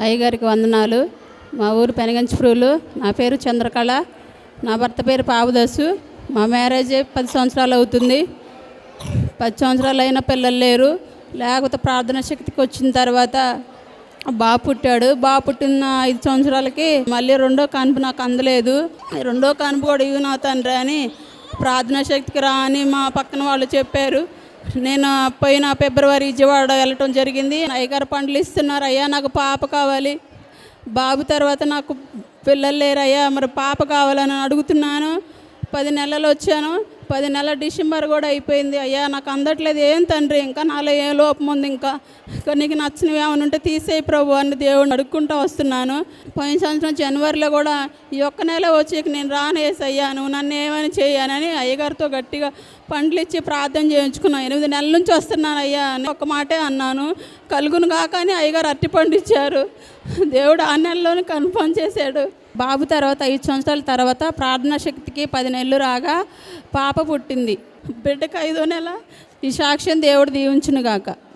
అయ్యగారికి వందనాలు. మా ఊరు పెనగంచిప్రూలు నా పేరు చంద్రకళ. నా భర్త పేరు పావుదాసు. మా మ్యారేజ్ పది సంవత్సరాలు అవుతుంది. పది సంవత్సరాలు అయిన పిల్లలు లేరు. లేకపోతే ప్రార్థన శక్తికి వచ్చిన తర్వాత బాబు పుట్టాడు. బాబు పుట్టిన ఐదు సంవత్సరాలకి మళ్ళీ రెండో కాన్పు నాకు అందలేదు. రెండో కాన్పు కూడా ఇవి నా తండ్రి అని ప్రార్థనా శక్తికి రా అని మా పక్కన వాళ్ళు చెప్పారు. నేను పోయిన ఫిబ్రవరి విజయవాడ వెళ్ళటం జరిగింది. అయ్యగారు పండ్లు ఇస్తున్నారు. అయ్యా నాకు పాప కావాలి. బాబు తర్వాత నాకు పిల్లలు లేరు అయ్యా మరి పాప కావాలని అడుగుతున్నాను. పది నెలలు వచ్చాను. పది నెలల డిసెంబర్ కూడా అయిపోయింది. అయ్యా నాకు అందట్లేదు. ఏం తండ్రి? ఇంకా నాలో ఏం లోపం ఉంది? ఇంకా ఇంకా నీకు నచ్చినవి ఏమైనా ఉంటే తీసేయి ప్రభు అని దేవుడిని అడుక్కుంటూ వస్తున్నాను. పోయిన సంవత్సరం జనవరిలో కూడా ఈ ఒక్క నెల వచ్చి నేను రానేసి అయ్యా నువ్వు నన్ను ఏమైనా చేయనని అయ్యగారితో గట్టిగా పండ్లు ఇచ్చి ప్రార్థన చేయించుకున్నాను ఎనిమిది నెలల నుంచి వస్తున్నాను అయ్యా అని ఒక మాటే అన్నాను. కలుగును కాకని అయ్యగారు అరటిపండు ఇచ్చారు. దేవుడు ఆ నెలలోనే కన్ఫర్మ్ చేశాడు. బాబు తర్వాత ఐదు సంవత్సరాల తర్వాత ప్రార్థనా శక్తికి పది నెలలు రాగా పాప పుట్టింది. బిడ్డకు ఐదో నెల. ఈ సాక్ష్యం దేవుడు దీవించునుగాక.